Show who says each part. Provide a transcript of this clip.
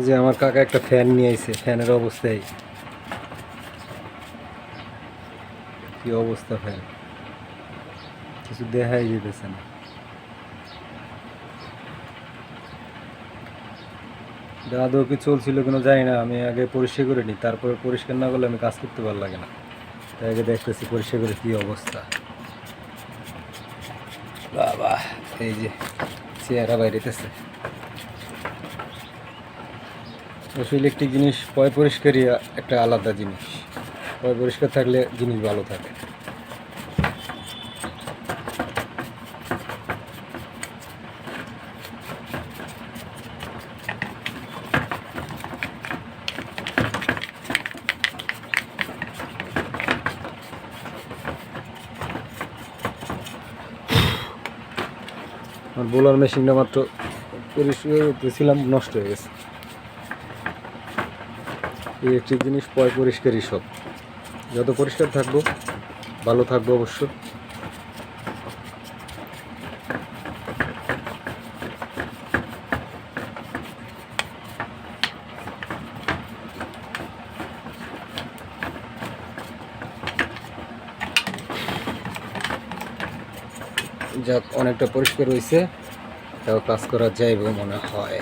Speaker 1: যে আমার কাকা একটা ফ্যান নিয়ে আইছে, ফ্যানের অবস্থায়। কি অবস্থা ফ্যান কিছু দেখাই যেতেছে না। আদৌ কি চলছিল কোনো জানি না, আমি আগে পরিষ্কার করে নিই, তারপরে পরিষ্কার না করলে আমি কাজ করতে ভালো লাগে না। তাই আগে দেখতেছি পরিষ্কার করে কী অবস্থা। বাবা, এই যে চেহারা বাইরেতেছে। অবশ্যই ইলেকট্রিক জিনিস, পয় পরিষ্কারই একটা আলাদা জিনিস। পয় পরিষ্কার থাকলে জিনিস ভালো থাকে। আমার বোলার মেশিনটা মাত্র পরিষ্কার নষ্ট হয়ে গেছে। ইলেকট্রিক জিনিস পয় পরিষ্কারই সব। যত পরিষ্কার থাকব, ভালো থাকব অবশ্য। যাক, অনেকটা পরিষ্কার হয়েছে তাও কাজ করা যায় বলে মনে হয়।